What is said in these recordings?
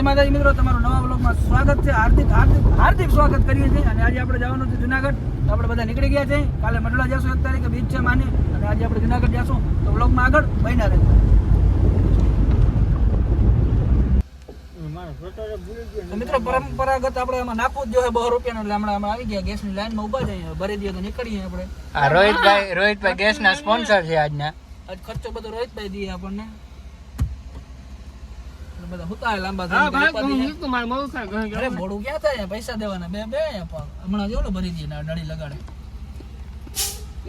જય માતાજી મિત્રો તમારું નવા બ્લોગમાં સ્વાગત છે. હાર્દિક હાર્દિક હાર્દિક સ્વાગત કરીએ છીએ. અને આજે આપણે જવાનું છે જુનાગઢ. આપણે બધા નીકળી ગયા છે. કાલે મંડળા જશું એક તારીખે બીચ છે માની. અને આજે આપણે જુનાગઢ જશું. તો બ્લોગમાં આગળ બન્યા રહેશે મિત્રો પરંપરાગત આપણે એમાં નાખવું જ જોઈએ બહુ રૂપિયા એટલે હમણાં હમણાં આવી ગયા. ગેસની લાઈનમાં ઊભા જઈએ. ભરી દઈએ તો નીકળીએ આપણે. રોહિતભાઈ રોહિતભાઈ ગેસ ના સ્પોન્સર છે આજના. આજ ખર્ચો બધો રોહિતભાઈ દઈએ આપણને. બધા હુતા લાંબા થઈને ઉપાધિ છે. અરે મોડું ક્યાં થાય? પૈસા દેવાના. બે બે હમણાં જો ને ભરી દઈએ ને નળી લગાડે.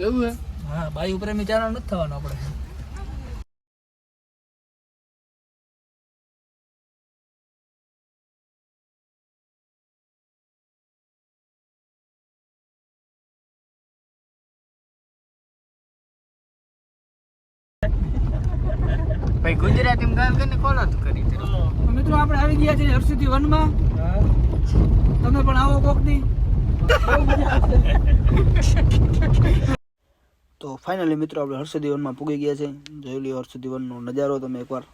એવું હા? ભાઈ ઉપર એમ વિચારવાનું નથી થવાનું આપણે. ગયા છીએ વનમાં તમે પણ આવો કોકની. તો ફાઇનલી મિત્રો આપણે હર્ષદી વનમાં પૂગી ગયા છે. જોઈ લ્યો હર્ષદી વનનો નજારો તમે એકવાર.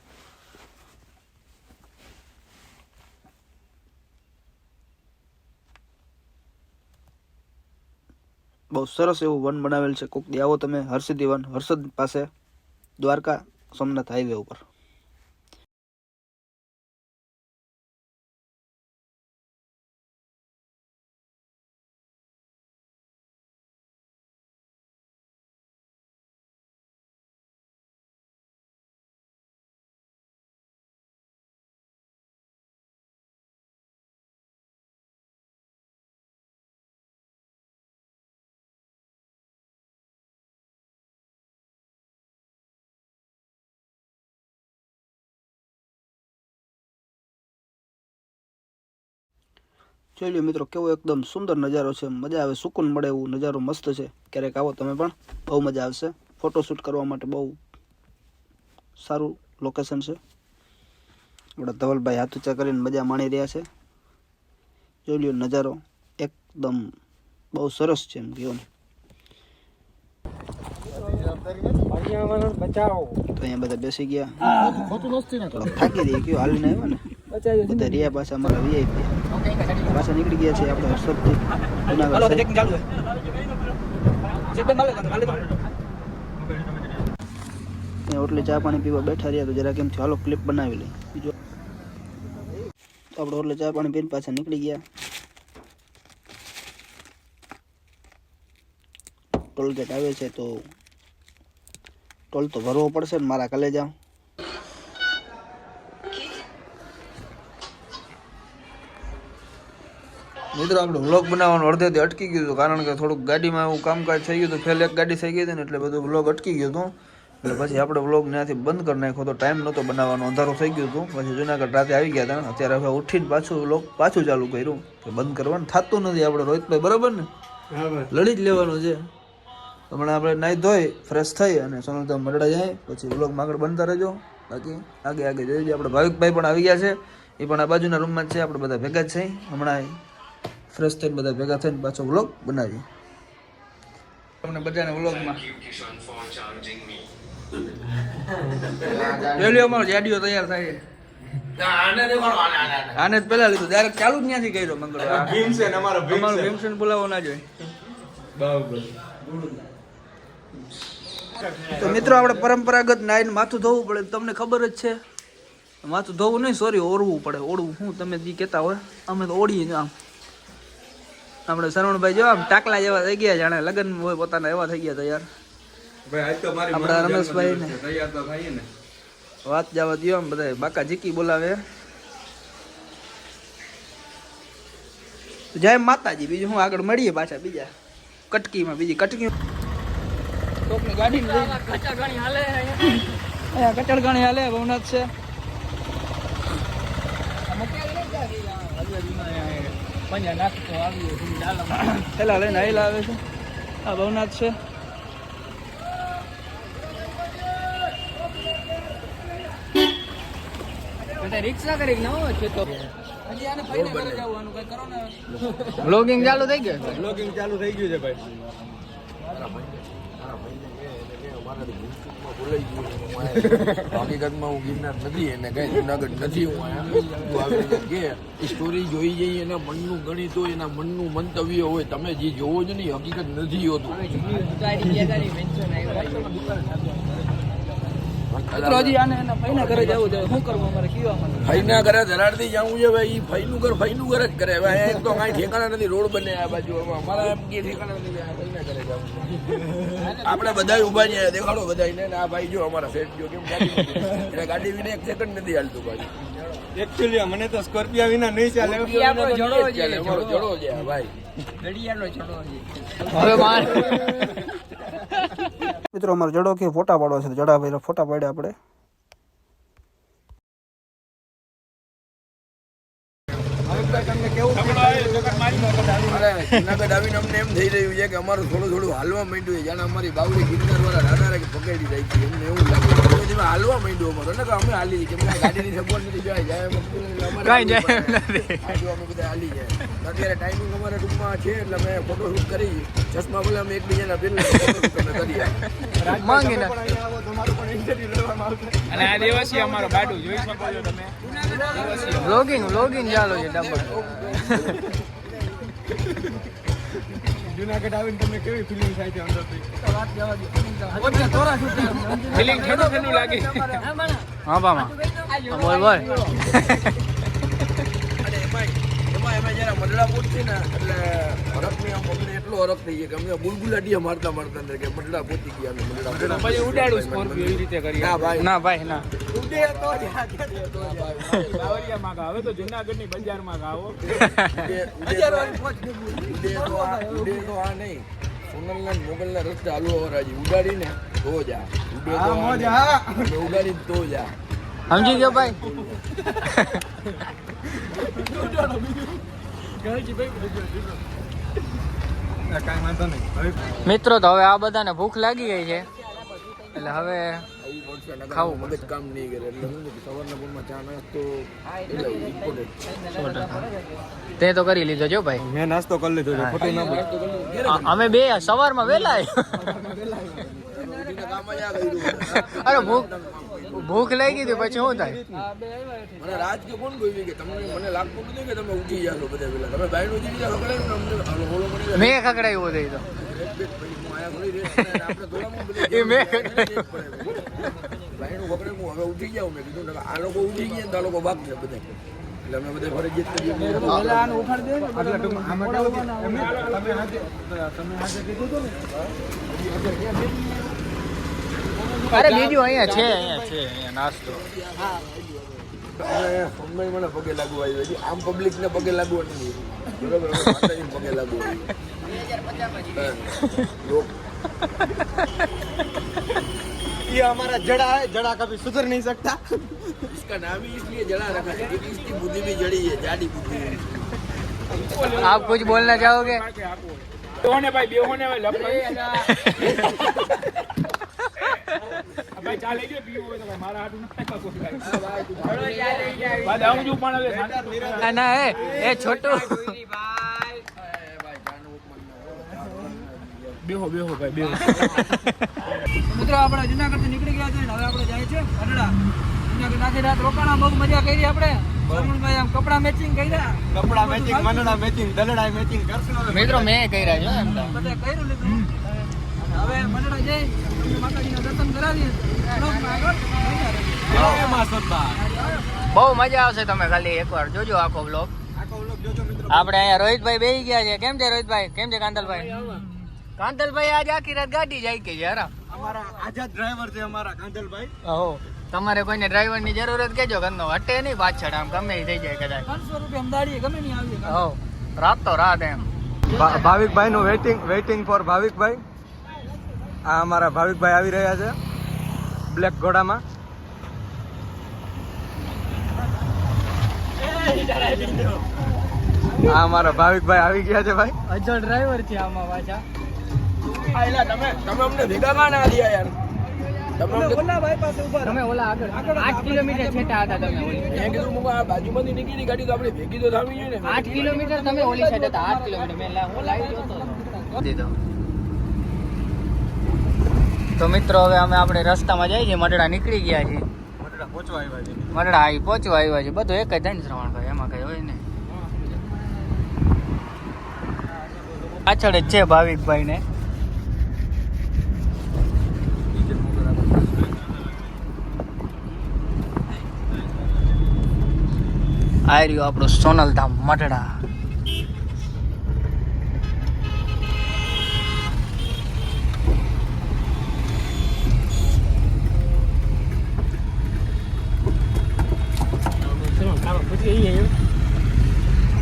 બહુ સરસ એવું વન બનાવેલ છે. કોક દી આવો તમે હર્ષદી વન હર્ષદ પાસે દ્વારકા સોમનાથ હાઈવે ઉપર. જોઈ લ્યો મિત્રો કેવો એકદમ સુંદર નજારો છે. મજા આવે સુકૂન મળે એવું નજારો મસ્ત છે. ક્યારેક આવો તમે પણ બહુ મજા આવશે. ફોટોશૂટ કરવા માટે બહુ સારું લોકેશન છે. આપણા ધવલભાઈ હાથ ઊંચા કરીને મજા માણી રહ્યા છે. જોઈ લ્યો નજારો એકદમ બહુ સરસ છે એમ કહો ને તો અહીંયા બધા બેસી ગયા. થાકી દઈએ કયો હાલીને આવ્યા ને? બધા રહ્યા પાછા અમારા વીઆઈપી પાછા નીકળી ગયા છે આપણે હર્ષદથી. જુનાગઢ ઓટલે ચા પાણી પીવા બેઠા રહ્યા તો જરા કેમ હાલો ક્લિપ બનાવી લઈ બીજો. તો આપણે ઓટલે ચા પાણી પીને પાછા નીકળી ગયા. ટોલગેટ આવે છે તો ટોલ તો ભરવો પડશે ને મારા કલે જાઉં મિત્રો આપણે વ્લોગ બનાવવાનું અડધેથી અટકી ગયું હતું કારણ કે થોડુંક ગાડીમાં એવું કામકાજ થઈ ગયું હતું ફેલ એક ગાડી થઈ ગઈ હતી ને એટલે બધું વ્લોગ અટકી ગયું હતું. એટલે પછી આપણે વ્લોગ ત્યાંથી બંધ કરી નાખ્યો તો ટાઈમ નહોતો બનાવવાનો અંધારું થઈ ગયું હતું. પછી જુનાગઢ રાતે આવી ગયા હતા અત્યારે હવે ઉઠીને પાછું વ્લોગ પાછું ચાલુ કર્યું કે બંધ કરવાનું થતું નથી આપણે રોહિતભાઈ બરાબર ને? લડી જ લેવાનું છે. હમણાં આપણે નાહી ધોઈ ફ્રેશ થઈ અને સોનલધામ મરડા જાય પછી વ્લોગ આગળ બનતા રહેજો. બાકી આગે આગે જોઈજો આપણે ભાવિકભાઈ પણ આવી ગયા છે. એ પણ આ બાજુના રૂમમાં જ છે આપણે બધા ભેગા જ છે હમણાં ફ્રેશ થઈને બધા ભેગા થઈને પાછો વ્લોગ બનાવીએ. તમને બધાને વ્લોગમાં રેલિયો અમારો જાડીઓ તૈયાર થાય. આને જ પહેલા લીધું. ડાયરેક્ટ ચાલુ જ ત્યાંથી કર્યો મંગળવાર. અમારો ભીમસેન બોલાવો ના જોઈએ. તો મિત્રો આપણે પરંપરાગત નાઈન માથું ધોવું પડે તમને ખબર જ છે. માથું ધોવું નહીં સોરી ઓરવું પડે. ઓળવું શું તમે જે કહેતા હોય અમે તો ઓળીએ જ આમ. આપણે શરવણભાઈ જો આમ ટાકલા જેવા થઈ ગયા જાણે લગ્ન હોય પોતાના એવા થઈ ગયા તૈયાર આપણા રમેશભાઈ ને. વાત જવા દો આમ બધા બાકા જીકી બોલાવે. જય માતાજી બીજું હું આગળ મળીએ પાછા બીજા. કટકીમાં બીજી કટકી. કોકની ગાડી અહીંયા. કચડ ગણી હાલે ભવનાથ છે. પેલા લઈને આવેલા આવે છે. આ ભવનાથ છે. બ્લોગિંગ ચાલુ થઈ ગયું? બ્લોગિંગ ચાલુ થઈ ગયું છે ભાઈ. ભૂલાઈ ગયું હકીકતમાં હું ગિરનાર નથી, એને કઈ જુનાગઢ નથી હું કે સ્ટોરી જોઈ જઈએ એના મનનું ગણિત હોય, એના મનનું મંતવ્ય હોય, તમે જે જોવો છો ને હકીકત નથી હોતું. ફઈના ઘરે ધરાડતી જાવું છે ભાઈ. ફઈનું ઘર ફઈનું ઘર જ કરે. હવે એક તો કાંઈ ઠેકાણા નથી. રોડ બને આ બાજુ. અમારા એમ કે ઠેકાણા નથી. ફઈના ઘરે જાવું આપણે બધા ઊભા છે. દેખાડો બધા ને આ ભાઈ જો અમારા સેટ જો કેમ ગાડી નથી. ગાડી વિના એક સેકન્ડ નથી હાલતું ભાઈ એકચ્યુઅલી મને તો સ્કોર્પિયો વિના નહીં ચાલે. જડો જડો ભાઈ. હવે માર મિત્રો અમારે જડો કે ફોટા પાડવા છે. જડા ભાઈ ફોટા પાડ્યા આપણે. અરે જુનાગઢ આવીને અમને એમ થઈ રહ્યું છે કે અમારું થોડું થોડું હાલવા માંડ્યું છે. જાણે અમારી બાવડી ગિરનાર વાળા દાદા કે પકડી જાય છે. એમને એવું લાગે તમે હાલવા માંડ્યું અમારું. એટલે અમે હાલી કેમ કે ગાડીની સગવડ નથી જાય જાય કાંઈ જાય એમ નથી. અમે બધા હાલી જાય અત્યારે ટાઈમિંગ અમારા ટૂંકમાં છે એટલે અમે ફોટોશૂટ કરી ચશ્મા ભલે અમે એકબીજાના બિલ ફોટોશૂટ અમે કરી માંગી ના અને આ દેવાસી અમારો ગાડું જોઈ શકો છો તમે. વ્લોગિંગ વ્લોગિંગ ચાલુ છે ડબલ જુનાગઢ આવીને તમને કેવી ફિલિંગ થાય છે અંદરથી ફિલિંગ ઠંડુ ઠંડુ લાગે. હા બામા બોલ બોલ. એમાં એમાં જયારે મડલા પહોંચી ને એટલે આમ અમને એટલો હરખ થઈ ગયો કે અમે બુલબુલાટીયા મારતા મારતા અંદર કે મડલા પહોંચી ગયા અમે મડલા પછી ઉડાડું સ્કોર્પિયો એવી રીતે કરીએ. ના ભાઈ. ના ભાઈ ના. ઉડે તો હવે તો જુનાગઢની બજારમાં ગાવો. ઉડે- ઉડે ઉડે તો આ- ઉડે તો આ નહીં. સોનલના ને મોગલના રસ્તે હાલવા વાળા ઉડાડીને તો જા. ઉડે આ નહીં. અમે ઉડાડીને તો જા. સમજી ગયો ભાઈ મિત્રો તો હવે આ બધાને ભૂખ લાગી ગઈ છે એટલે હવે ખાવું મગજ કામ નહીં કરે એટલે શું છે કે સવારના પોરમાં ચા નાસ્તો તે તો કરી લીધો જો ભાઈ મેં નાસ્તો કરી લીધો છે ખોટું ના બોલ. અમે બે સવારમાં વેલા. અરે ભૂખ ભૂખ લાગી હતી પછી શું થાય? મને રાત કે કોણ ગયું કે તમને મને લાગતું નથી કે તમે ઉઠી જશો બધા પેલા. તમે બાયણું નું જીવી જાવ ને અમને? હાલો હોળો મેં ખકડાયું બધે તો. ઉઠી જાઉં મેં કીધું નકર આ લોકો ઉઠી ગયા ને તો આ લોકો ભાગશે બધા. એટલે અમે બધા ફરજિયાત કરીએ તમે કીધું હતું ને અરે બીજું અહીંયા છે અહીંયા છે અહીંયા નાસ્તો અને અમને મને પગે લાગવું આવ્યું હજી આમ પબ્લિક ને પગે લાગવું નથી બરોબર હવે માતાજીને પગે લાગવું આવ્યું. લોક ये हमारा जड़ा है जड़ा कभी सुधर नहीं सकता इसका नाम ही इसलिए जड़ा रखा है क्योंकि इसकी बुद्धि भी जड़ी है जाडी बुद्धि है आप कुछ बोलना चाहोगे બેહોને ભાઈ બેહોને ભાઈ ભાઈ ચાલે ગયો પીવું હોય તો ભાઈ મારા હાટું ના ખાય કોઈ ભાઈ. બાદ આવું છું પણ હવે ના ના એ એ છોટું. બેહો બેહો ભાઈ બેહો. મિત્રો આપણે જુનાગઢથી નીકળી ગયા છે હવે આપણે જાય છે અડડા જુનાગઢ આખી રાત રોકાણા બહુ મજા કરી આપણે. કપડા મેચિંગ કર્યા. કપડા મેચિંગ મનડા મેચિંગ દલડા મેચિંગ કરશું મિત્રો મેં કર્યા છે એમ તો. બધે કર્યું લીધું. હવે મંડળા જઈ તમને માતાજીના દર્શન કરાવીએ. બહુ મજા આવશે તમે ખાલી એકવાર જોજો આખો બ્લોગ આખો વ્લોગ જોજો મિત્રો આપણે અહીંયા રોહિતભાઈ બેસી ગયા છે. કેમ છે રોહિતભાઈ? કેમ છે કાંતલભાઈ? કાંતલભાઈ આજે આખી રાત ગાડી જાય કે યાર અમારા આઝાદ ડ્રાઈવર છે અમારા કાંતલભાઈ. ઓહો તમારે કોઈને ડ્રાઈવરની જરૂરત કેજો ઘરનો હટે નહીં પાછળ આમ ગમે થઈ જાય કદાચ. પાંચસો રૂપિયા દાડીએ ગમે નહીં આવીએ હો રાત તો રાત એમ. ભાવિકભાઈ નું વેઇટિંગ વેઇટિંગ ફોર ભાવિકભાઈ. આ અમારા ભાવિકભાઈ આવી રહ્યા છે. બ્લેક ઘોડામાં આ મારા ભાવિકભાઈ આવી ગયા છે ભાઈ. અજળ ડ્રાઈવર છે આમાં પાછા. તમે તમે અમને ભેગા ના થયા યાર. તમે ઓલા ભાઈ પાસે ઊભા તમે ઓલા આગળ. 8 કિલોમીટર છેટા હતા તમે ઓલી મેં કીધું મુકા બાજુમાંથી નીકળી ગાડી તો આપણે ભેગી તો થવી જોઈએ ને. આઠ કિલોમીટર તમે ઓલી સાઈડ હતા 8 કિલોમીટર. મેં લા- હું લાઈવ જોતો દીધો. તો મિત્રો હવે અમે આપણે રસ્તામાં જઈએ છીએ મટડા નીકળી ગયા છીએ. મટડા પહોંચવા આવ્યા છે. મટડા આવી પહોંચવા આવ્યા છે. બધું એક જ થાય ને શ્રવણભાઈ એમાં કઈ હોય ને પાછળ જ છે ભાવિકભાઈ ને આ રહ્યું આપણું સોનલધામ મટડા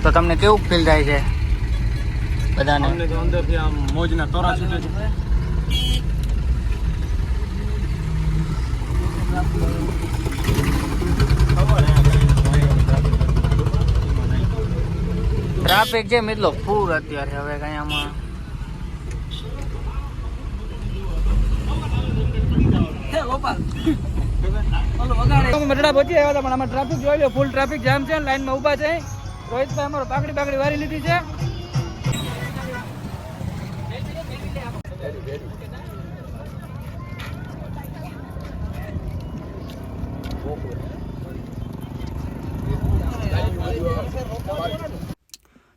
તો તમને કેવું ફીલ થાય છે? બધાને? અમને તો અંદરથી આમ મોજના તોરા છૂટે છે. ટ્રાફિક છે મિત્રો ફૂલ અત્યારે હવે કઈ આમાં. મટડા પહોંચી આવ્યા હતા, પણ આમાં ટ્રાફિક જોઈ લો ફૂલ ટ્રાફિક જામ છે લાઈનમાં ઊભા છે. રોહિતભાઈ અમારો પાકડી પાકડી વારી લીધી છે.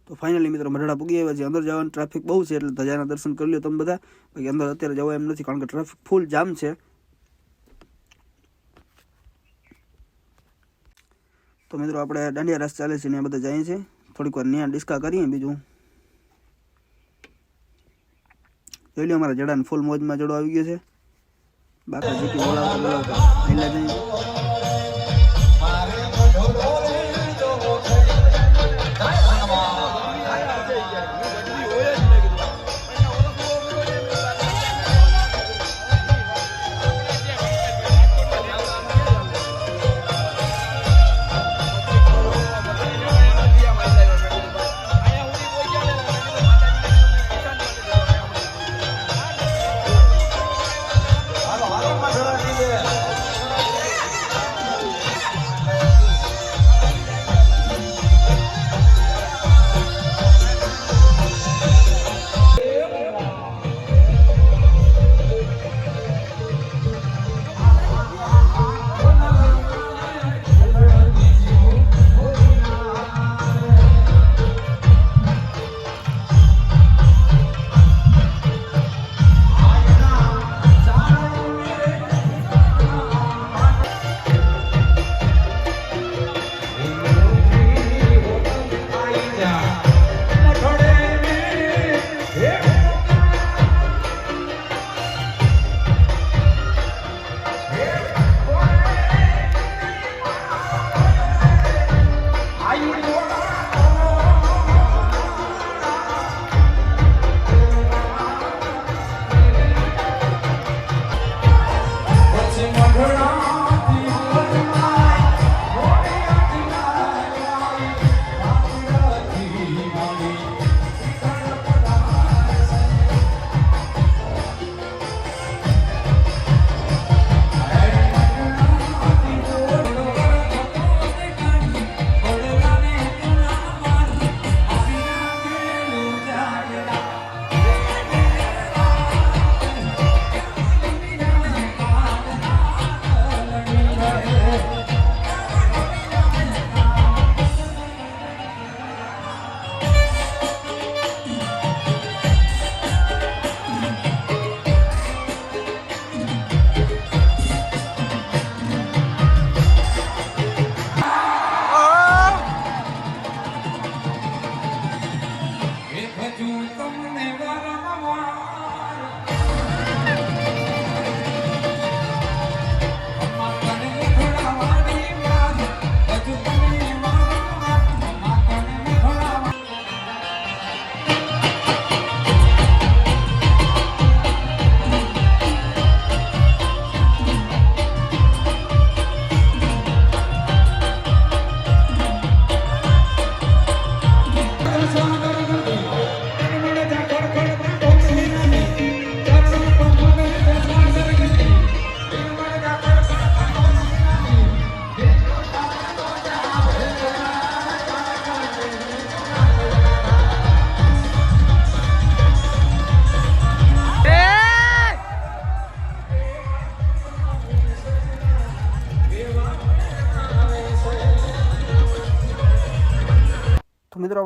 તો ફાઇનલી મિત્રો મરડા પૂગી આવ્યા છે અંદર જવાનું ટ્રાફિક બહુ છે, એટલે ધજાના દર્શન કરી લ્યો તમે બધા. બાકી અંદર અત્યારે જવા એમ નથી, કારણ કે ટ્રાફિક ફૂલ જામ છે. તો મિત્રો આપણે દાંડિયા રસ ચાલે છે ને બધા જઈએ છીએ. થોડીક વાર ત્યાં ડિસ્કા કરીએ બીજું. જોઈ લો અમારા જડાને ફૂલ મોજમાં જડો આવી ગયો છે. બાકી જીકી બોલાવતા બોલાવતા.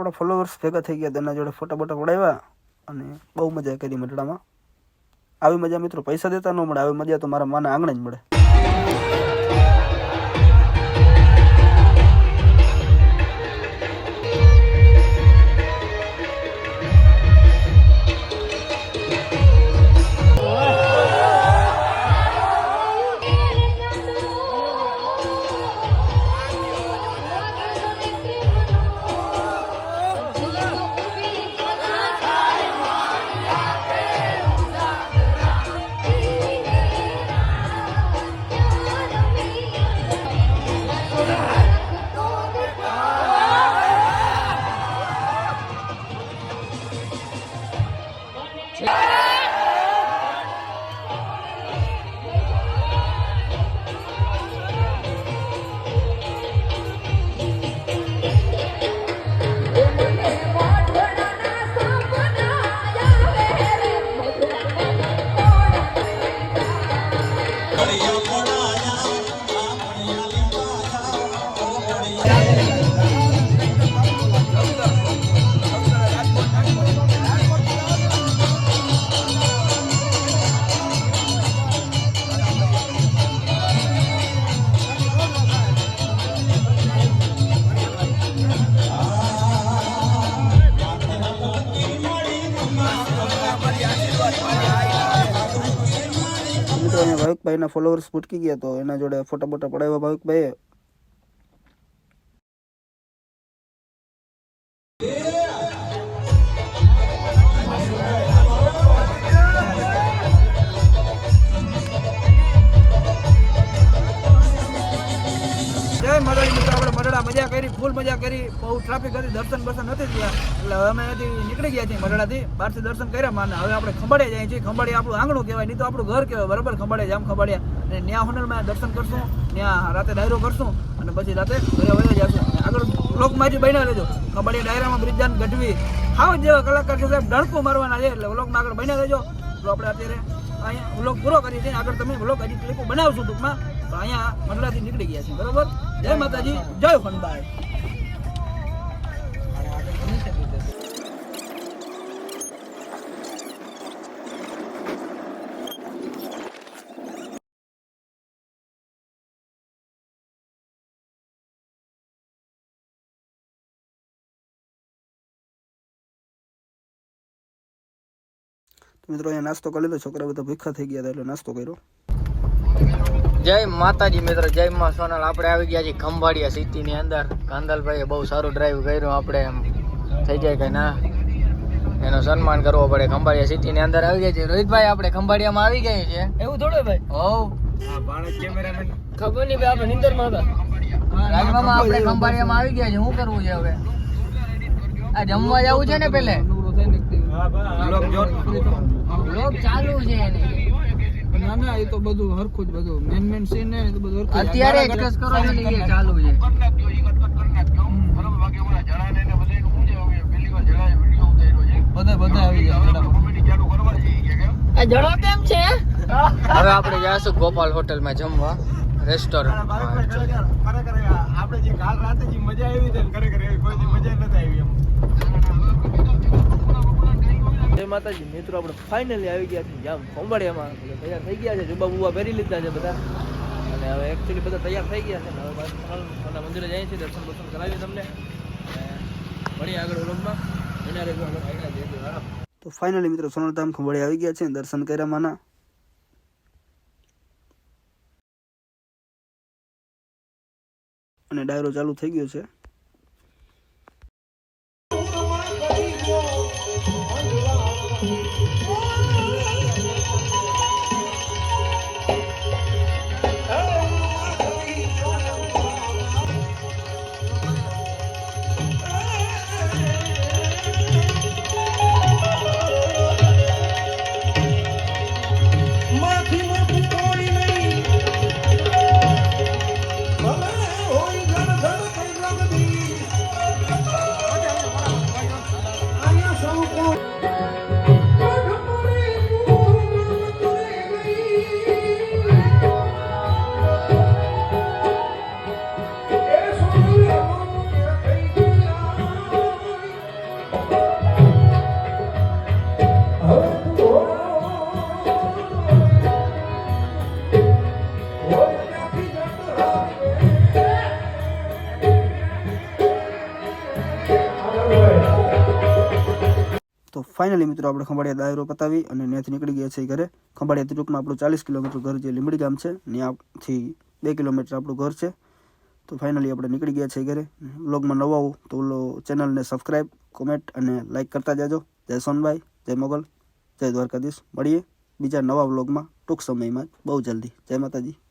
આપણા ફોલોવર્સ ભેગા થઈ ગયા, તેના જોડે ફોટા બોટા પડાવ્યા અને બહુ મજા કરી મઢડામાં. આવી મજા મિત્રો, પૈસા દેતા ન મળે, આવી મજા તો મારા માના આંગણે જ મળે. અહીંયા ફોલોઅર્સ ભૂટકી ગયા તો એના જોડે ફોટા બોટા પડાવ્યા ભાવિકભાઈએ. મજા કરી ફૂલ મજા કરી. બહુ ટ્રાફિક હતી, દર્શન બર્શન નથી થયા. એટલે હવે અમે અહીંથી નીકળી ગયા છીએ મરડાથી બહારથી દર્શન કર્યા માને. હવે આપણે ખંભાળે જઈએ છીએ. ખંભાળી આપણું આંગણું કહેવાય, નહીં તો આપણું ઘર કહેવાય. બરાબર? ખંભાળે જામ ખંભાળિયા. અને ન્યા હોટલમાં દર્શન કરશું ત્યાં રાતે ડાયરો કરશું અને પછી રાતે ઘરે વયો જશું. આગળ બ્લોકમાં જ બન્યા રહેજો ખંભાળિયા ડાયરામાં બ્રિજાન ગઢવી. હાવ જેવા કલાકાર છે સાહેબ, ડણકો મારવાના છે. એટલે બ્લોકમાં આગળ બન્યા રહેજો તો આપણે અત્યારે અહીંયા બ્લોક પૂરો કરીએ છીએ. આગળ તમે બ્લોક હજી ક્લિપો બનાવશું ટૂંકમાં. તો અહીંયા મંડળાથી નીકળી ગયા છે બરોબર? જય માતાજી, જય તો મિત્રો, અહીંયા નાસ્તો કરી લીધો, છોકરા બધા ભૂખા થઈ ગયા હતા એટલે નાસ્તો કર્યો. જય માતાજી મિત્રો જય માં સોનલ. આપણે આવી ગયા છીએ ખંભાળિયા સિટી ની અંદર. કાંદલભાઈએ બહુ સારું ડ્રાઈવ કર્યું આપણે એમ. થઈ જાય કે ના? એનો સન્માન કરવો પડે ખંભાળિયા સિટી ની અંદર. આવી ગયા છે રોહિતભાઈ આપણે ખંભાળિયામાં આવી ગયા છે એવું થોડું ભાઈ? હોવ. ખબર નહીં ભાઈ આપણે નિંદરમાં હતા રાજમામાં આપણે ખંભાળિયામાં આવી ગયા છે શું કરવું છે હવે? આ જમવા જવું છે ને પેલે? બ્લોગ ચાલુ છે એની. ના ના એ તો બધું હરખું જ બધું. મેન મેન સીન ને એ બધું હરખું અત્યારે એડજસ્ટ કરો છો. ને એ ચાલુ છે. બધા બધા આવી ગયા હવે આપણે જાશું ગોપાલ હોટલમાં જમવા રેસ્ટોરન્ટ આપણે જે કાલ રાતે જે મજા આવી હતી ને ખરેખર એવી કોઈ મજા નથી આવી એમ. જય માતાજી. મિત્રો, આપણે ફાઇનલી આવી ગયા છીએ. જામ ખોંભાડિયામાં તૈયાર થઈ ગયા છે. જુબા બુબા પહેરી લીધા છે બધા. અને હવે એકચ્યુઅલી બધા તૈયાર થઈ ગયા છે. હવે પાછું મંદિરે જઈએ છીએ દર્શન દર્શન કરાવીએ તમને. અને આગળ. હા. તો ફાઇનલી મિત્રો, સોનલધામ ખંભાળી આવી ગયા છે દર્શન કર્યા માના. અને ડાયરો ચાલુ થઈ ગયો છે. ફાઇનલી મિત્રો, આપણે ખંભાળિયા દાયરો પતાવી અને ત્યાંથી નીકળી ગયા છે ઘરે. ખંભાળિયાથી ટૂંકમાં આપણું ચાલીસ કિલોમીટર ઘર જે લીંબડી ગામ છે ત્યાંથી બે કિલોમીટર આપણું ઘર છે. તો ફાઇનલી આપણે નીકળી ગયા છીએ ઘરે. વ્લોગમાં નવા આવું તો ઓલો ચેનલને સબસ્ક્રાઈબ કોમેન્ટ અને લાઇક કરતા જાજો. જય સોનભાઈ જય મોગલ, જય દ્વારકાધીશ. મળીએ બીજા નવા વ્લોગમાં ટૂંક સમયમાં બહુ જલ્દી. જય માતાજી.